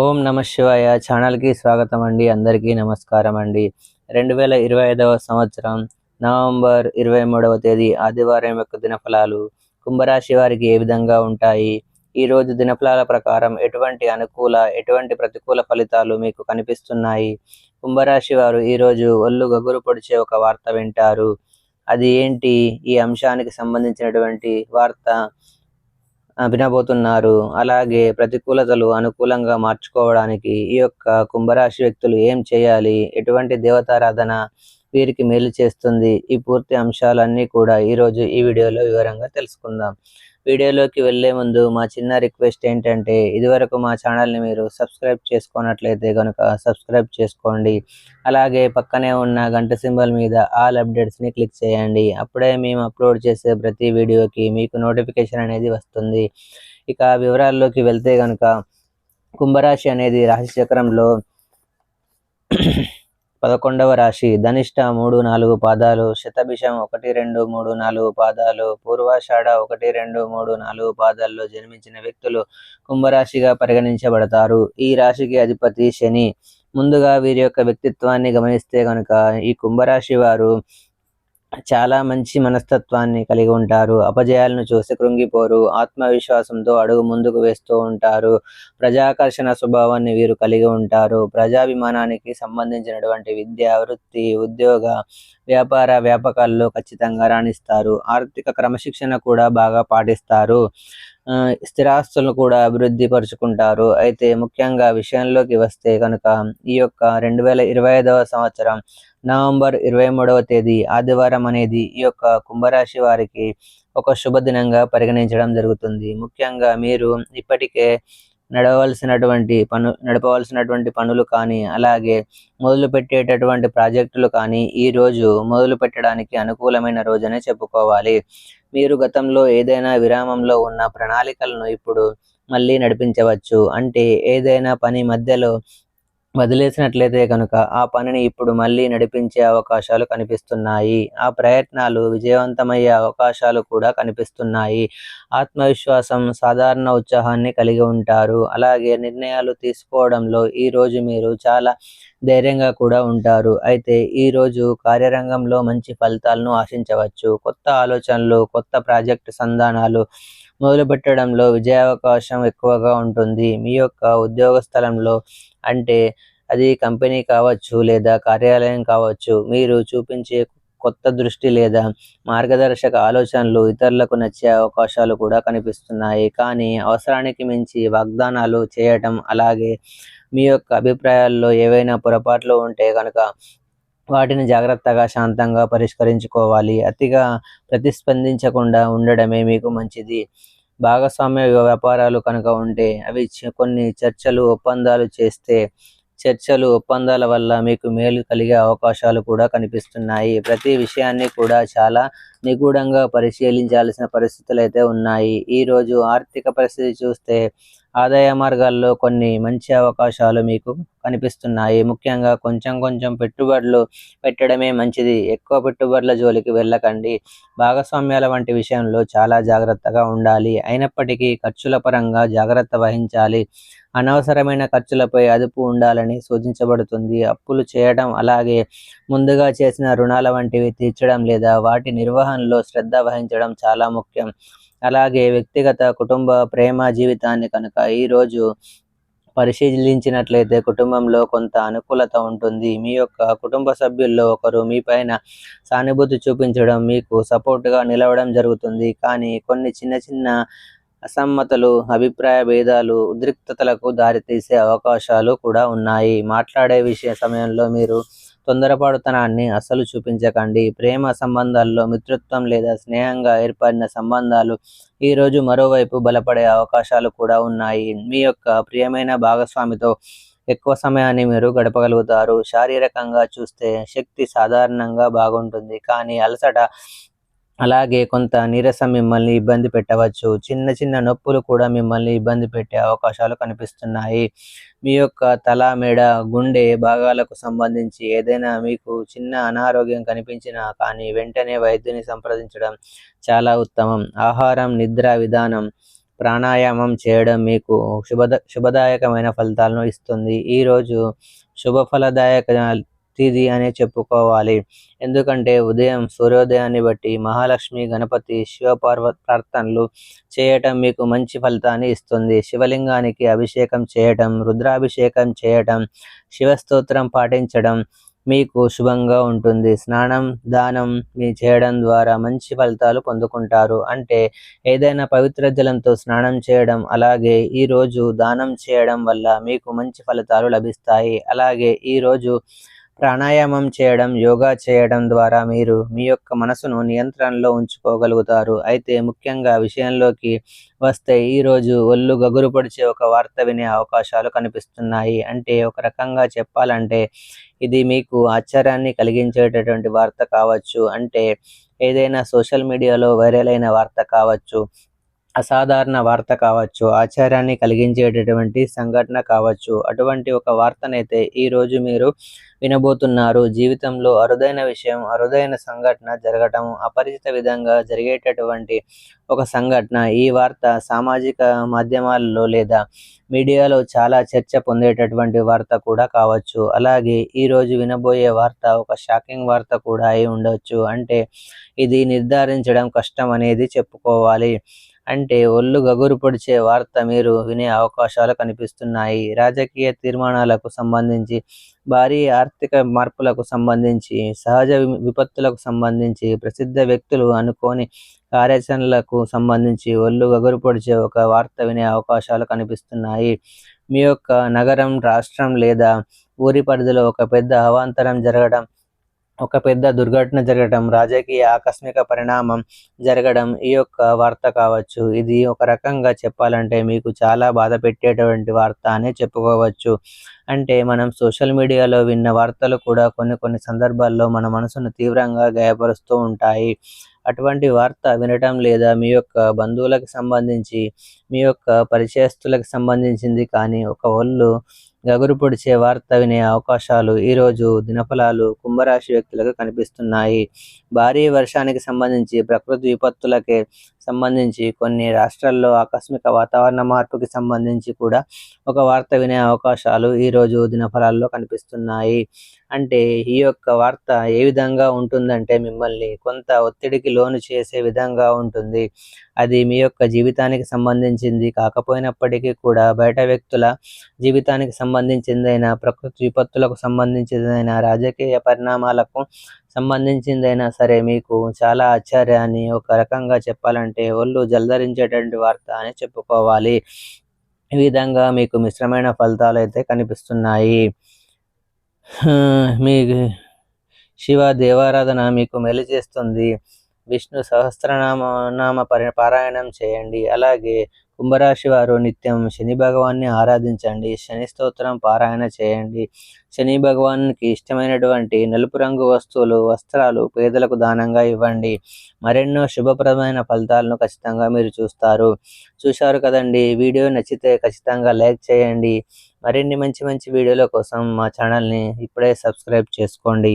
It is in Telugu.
ఓం నమ శివాయ. ఛానల్కి స్వాగతం అండి. అందరికీ నమస్కారం అండి. రెండు వేల ఇరవై ఐదవ సంవత్సరం నవంబర్ ఇరవై మూడవ తేదీ ఆదివారం యొక్క దినఫలాలు కుంభరాశి వారికి ఏ విధంగా ఉంటాయి? ఈ రోజు దినఫలాల ప్రకారం ఎటువంటి అనుకూల ఎటువంటి ప్రతికూల ఫలితాలు మీకు కనిపిస్తున్నాయి? కుంభరాశి వారు ఈ రోజు ఒళ్ళు గగురు పొడిచే ఒక వార్త వింటారు. అది ఏంటి? ఈ అంశానికి సంబంధించినటువంటి వార్త వినబోతున్నారు అలాగే ప్రతికూలతలు అనుకూలంగా మార్చుకోవడానికి ఈ యొక్క కుంభరాశి వ్యక్తులు ఏం చేయాలి? ఎటువంటి దేవతారాధన వీరికి మేలు చేస్తుంది? ఈ పూర్తి అంశాలన్నీ కూడా ఈరోజు ఈ వీడియోలో వివరంగా తెలుసుకుందాం. వీడియోలోకి వెళ్ళే ముందు మా చిన్న రిక్వెస్ట్ ఏంటంటే ఇదివరకు మా ఛానల్ని మీరు సబ్స్క్రైబ్ చేసుకున్నట్లయితే కనుక సబ్స్క్రైబ్ చేసుకోండి. అలాగే పక్కనే ఉన్న గంట సింబల్ మీద ఆల్ అప్డేట్స్ని క్లిక్ చేయండి. అప్పుడే మేము అప్లోడ్ చేసే ప్రతి వీడియోకి మీకు నోటిఫికేషన్ అనేది వస్తుంది. ఇక వివరాల్లోకి వెళ్తే కనుక కుంభరాశి అనేది రాశి చక్రంలో పదకొండవ రాశి. ధనిష్ట మూడు నాలుగు పాదాలు శతభిషం ఒకటి రెండు మూడు నాలుగు పాదాలు పూర్వాషాఢ ఒకటి రెండు మూడు నాలుగు పాదాల్లో జన్మించిన వ్యక్తులు కుంభరాశిగా పరిగణించబడతారు. ఈ రాశికి అధిపతి శని. ముందుగా వీరి యొక్క వ్యక్తిత్వాన్ని గమనిస్తే కనుక ఈ కుంభరాశి వారు చాలా మంచి మనస్తత్వాన్ని కలిగి ఉంటారు. అపజయాలను చూసి కృంగిపోరు. ఆత్మవిశ్వాసంతో అడుగు ముందుకు వేస్తూ ఉంటారు. ప్రజాకర్షణ స్వభావాన్ని వీరు కలిగి ఉంటారు. ప్రజాభిమానానికి సంబంధించినటువంటి విద్య వృత్తి ఉద్యోగ వ్యాపార వ్యాపకాల్లో ఖచ్చితంగా రాణిస్తారు. ఆర్థిక క్రమశిక్షణ కూడా బాగా పాటిస్తారు. స్థిరాస్తులను కూడా అభివృద్ధి పరుచుకుంటారు. అయితే ముఖ్యంగా విషయంలోకి వస్తే కనుక ఈ యొక్క రెండు వేల ఇరవై ఐదవ సంవత్సరం నవంబర్ ఇరవై మూడవ తేదీ ఆదివారం అనేది ఈ యొక్క కుంభరాశి వారికి ఒక శుభదినంగా పరిగణించడం జరుగుతుంది. ముఖ్యంగా మీరు ఇప్పటికే నడవలసినటువంటి పను నడపవలసినటువంటి పనులు కానీ అలాగే మొదలు పెట్టేటటువంటి ప్రాజెక్టులు కానీ ఈ రోజు మొదలు పెట్టడానికి అనుకూలమైన రోజనే చెప్పుకోవాలి. మీరు గతంలో ఏదైనా విరామంలో ఉన్న ప్రణాళికలను ఇప్పుడు మళ్ళీ నడిపించవచ్చు. అంటే ఏదైనా పని మధ్యలో వదిలేసినట్లయితే కనుక ఆ పనిని ఇప్పుడు మళ్ళీ నడిపించే అవకాశాలు కనిపిస్తున్నాయి. ఆ ప్రయత్నాలు విజయవంతమయ్యే అవకాశాలు కూడా కనిపిస్తున్నాయి. ఆత్మవిశ్వాసం సాధారణ ఉత్సాహాన్ని కలిగి ఉంటారు. అలాగే నిర్ణయాలు తీసుకోవడంలో ఈ రోజు మీరు చాలా ధైర్యంగా కూడా ఉంటారు. అయితే ఈ రోజు కార్యరంగంలో మంచి ఫలితాలను ఆశించవచ్చు. కొత్త ఆలోచనలు కొత్త ప్రాజెక్టు సంధానాలు మొదలుపెట్టడంలో విజయావకాశం ఎక్కువగా ఉంటుంది. మీ యొక్క ఉద్యోగ స్థలంలో అంటే అది కంపెనీ కావచ్చు లేదా కార్యాలయం కావచ్చు మీరు చూపించే కొత్త దృష్టి లేదా మార్గదర్శక ఆలోచనలు ఇతరులకు నచ్చే అవకాశాలు కూడా కనిపిస్తున్నాయి. కానీ అవసరానికి మించి వాగ్దానాలు చేయటం అలాగే మీ యొక్క అభిప్రాయాల్లో ఏవైనా పొరపాట్లు ఉంటే కనుక వాటిని జాగ్రత్తగా శాంతంగా పరిష్కరించుకోవాలి. అతిగా ప్రతిస్పందించకుండా ఉండడమే మీకు మంచిది. భాగస్వామ్య వ్యాపారాలు కనుక ఉంటే అవి కొన్ని చర్చలు ఒప్పందాలు చేస్తే చర్చలు ఒప్పందాల వల్ల మీకు మేలు కలిగే అవకాశాలు కూడా కనిపిస్తున్నాయి. ప్రతి విషయాన్ని కూడా చాలా నిగూఢంగా పరిశీలించాల్సిన పరిస్థితులు అయితే ఉన్నాయి. ఈ రోజు ఆర్థిక పరిస్థితి చూస్తే ఆదాయ మార్గాల్లో కొన్ని మంచి అవకాశాలు మీకు కనిపిస్తున్నాయి. ముఖ్యంగా కొంచెం కొంచెం పెట్టుబడులు పెట్టడమే మంచిది. ఎక్కువ పెట్టుబడుల జోలికి వెళ్ళకండి. భాగస్వామ్యాల వంటి విషయంలో చాలా జాగ్రత్తగా ఉండాలి. అయినప్పటికీ ఖర్చుల పరంగా జాగ్రత్త వహించాలి. అనవసరమైన ఖర్చులపై అదుపు ఉండాలని సూచించబడుతుంది అప్పులు చేయడం అలాగే ముందుగా చేసిన రుణాల వంటివి తీర్చడం లేదా వాటి నిర్వహణలో శ్రద్ధ వహించడం చాలా ముఖ్యం. అలాగే వ్యక్తిగత కుటుంబ ప్రేమ జీవితాన్ని కనుక ఈరోజు పరిశీలించినట్లయితే కుటుంబంలో కొంత అనుకూలత ఉంటుంది. మీ యొక్క కుటుంబ సభ్యుల్లో ఒకరు మీ పైన సానుభూతి చూపించడం మీకు సపోర్ట్గా నిలవడం జరుగుతుంది. కానీ కొన్ని చిన్న చిన్న అసమ్మతలు అభిప్రాయ భేదాలు ఉద్రిక్తతలకు దారితీసే అవకాశాలు కూడా ఉన్నాయి. మాట్లాడే విషయ సమయంలో మీరు తొందరపడుతనాన్ని అస్సలు చూపించకండి. ప్రేమ సంబంధాల్లో మిత్రత్వం లేదా స్నేహంగా ఏర్పడిన సంబంధాలు ఈ రోజు మరోవైపు బలపడే అవకాశాలు కూడా ఉన్నాయి. మీ యొక్క ప్రియమైన భాగస్వామితో ఎక్కువ సమయాన్ని మీరు గడపగలుగుతారు. శారీరకంగా చూస్తే శక్తి సాధారణంగా బాగుంటుంది. కానీ అలసట అలాగే కొంత నీరసం మిమ్మల్ని ఇబ్బంది పెట్టవచ్చు. చిన్న చిన్న నొప్పులు కూడా మిమ్మల్ని ఇబ్బంది పెట్టే అవకాశాలు కనిపిస్తున్నాయి. మీ యొక్క తల మెడ గుండె భాగాలకు సంబంధించి ఏదైనా మీకు చిన్న అనారోగ్యం కనిపించినా కానీ వెంటనే వైద్యుని సంప్రదించడం చాలా ఉత్తమం. ఆహారం నిద్ర విధానం ప్రాణాయామం చేయడం మీకు శుభద శుభదాయకమైన ఫలితాలను ఇస్తుంది. ఈరోజు శుభ ఫలదాయక తిది అనే చెప్పుకోవాలి. ఎందుకంటే ఉదయం సూర్యోదయాన్ని బట్టి మహాలక్ష్మి గణపతి శివపార్వ ప్రార్థనలు చేయటం మీకు మంచి ఫలితాన్ని ఇస్తుంది. శివలింగానికి అభిషేకం చేయటం రుద్రాభిషేకం చేయటం శివస్తోత్రం పాటించడం మీకు శుభంగా ఉంటుంది. స్నానం దానం మీ చేయడం ద్వారా మంచి ఫలితాలు పొందుకుంటారు. అంటే ఏదైనా పవిత్ర జలంతో స్నానం చేయడం అలాగే ఈరోజు దానం చేయడం వల్ల మీకు మంచి ఫలితాలు లభిస్తాయి. అలాగే ఈరోజు ప్రాణాయామం చేయడం యోగా చేయడం ద్వారా మీరు మీ యొక్క మనసును నియంత్రణలో ఉంచుకోగలుగుతారు. అయితే ముఖ్యంగా విషయంలోకి వస్తే ఈరోజు ఒళ్ళు గగురు పొడిచే ఒక వార్త వినే అవకాశాలు కనిపిస్తున్నాయి. అంటే ఒక రకంగా చెప్పాలంటే ఇది మీకు ఆశ్చర్యాన్ని కలిగించేటటువంటి వార్త కావచ్చు. అంటే ఏదైనా సోషల్ మీడియాలో వైరల్ అయిన వార్త కావచ్చు. అసాధారణ వార్త కావచ్చు ఆశ్చర్యాన్ని కలిగించేటటువంటి సంఘటన కావచ్చు. అటువంటి ఒక వార్తనైతే ఈరోజు మీరు వినబోతున్నారు. జీవితంలో అరుదైన విషయం అరుదైన సంఘటన జరగటం అపరిచిత విధంగా జరిగేటటువంటి ఒక సంఘటన ఈ వార్త సామాజిక మాధ్యమాలలో లేదా మీడియాలో చాలా చర్చ పొందేటటువంటి వార్త కూడా కావచ్చు. అలాగే ఈరోజు వినబోయే వార్త ఒక షాకింగ్ వార్త కూడా అయి ఉండవచ్చు అంటే ఇది నిర్ధారించడం కష్టం అనేది చెప్పుకోవాలి. అంటే ఒళ్ళు గగురు పొడిచే వార్త మీరు వినే అవకాశాలు కనిపిస్తున్నాయి. రాజకీయ తీర్మానాలకు సంబంధించి భారీ ఆర్థిక మార్పులకు సంబంధించి సహజ విపత్తులకు సంబంధించి ప్రసిద్ధ వ్యక్తులు అనుకోని కార్యాచరణలకు సంబంధించి ఒళ్ళు గగురు పొడిచే ఒక వార్త వినే అవకాశాలు కనిపిస్తున్నాయి. మీ యొక్క నగరం రాష్ట్రం లేదా ఊరి పరిధిలో ఒక పెద్ద అవాంతరం జరగడం ఒక పెద్ద దుర్ఘటన జరగడం రాజకీయ ఆకస్మిక పరిణామం జరగడం ఈ యొక్క వార్త కావచ్చు. ఇది ఒక రకంగా చెప్పాలంటే మీకు చాలా బాధ పెట్టేటువంటి వార్త అనే చెప్పుకోవచ్చు. అంటే మనం సోషల్ మీడియాలో విన్న వార్తలు కూడా కొన్ని కొన్ని సందర్భాల్లో మన మనసును తీవ్రంగా గాయపరుస్తూ ఉంటాయి. అటువంటి వార్త వినటం లేదా మీ యొక్క బంధువులకు సంబంధించి మీ యొక్క పరిచయస్తులకు సంబంధించింది కానీ ఒక ఒళ్ళు గగురు పొడిచే వార్త వినే అవకాశాలు ఈరోజు దినఫలాలు కుంభరాశి వ్యక్తులకు కనిపిస్తున్నాయి. భారీ వర్షానికి సంబంధించి ప్రకృతి విపత్తులకే సంబంధించి కొన్ని రాష్ట్రాల్లో ఆకస్మిక వాతావరణ మార్పుకి సంబంధించి కూడా ఒక వార్త వినే అవకాశాలు ఈరోజు దినఫలాల్లో కనిపిస్తున్నాయి. అంటే ఈ యొక్క వార్త ఏ విధంగా ఉంటుందంటే మిమ్మల్ని కొంత ఒత్తిడికి లోను చేసే విధంగా ఉంటుంది. అది మీ యొక్క జీవితానికి సంబంధించింది. కాకపోయినప్పటికీ కూడా బయట వ్యక్తుల జీవితానికి సంబంధించిందైనా ప్రకృతి విపత్తులకు సంబంధించిందైనా రాజకీయ పరిణామాలకు సంబంధించిందైనా సరే మీకు చాలా ఆశ్చర్యాన్ని ఒక రకంగా చెప్పాలంటే ఒళ్ళు జల్దరించేటువంటి వార్త అని చెప్పుకోవాలి. ఈ విధంగా మీకు మిశ్రమైన ఫలితాలు అయితే కనిపిస్తున్నాయి. మీ శివ దేవారాధన మీకు మెలి చేస్తుంది. విష్ణు సహస్రనామ నామ పరి పారాయణం చేయండి. అలాగే కుంభరాశి వారు నిత్యం శని భగవాన్ని ఆరాధించండి. శని స్తోత్రం పారాయణ చేయండి. శని భగవాన్కి ఇష్టమైనటువంటి నలుపు రంగు వస్తువులు వస్త్రాలు పేదలకు దానంగా ఇవ్వండి. మరెన్నో శుభప్రదమైన ఫలితాలను ఖచ్చితంగా మీరు చూస్తారు. చూశారు కదండి? వీడియో నచ్చితే ఖచ్చితంగా లైక్ చేయండి. మరిన్ని మంచి మంచి వీడియోల కోసం మా ఛానల్ని ఇప్పుడే సబ్స్క్రైబ్ చేసుకోండి.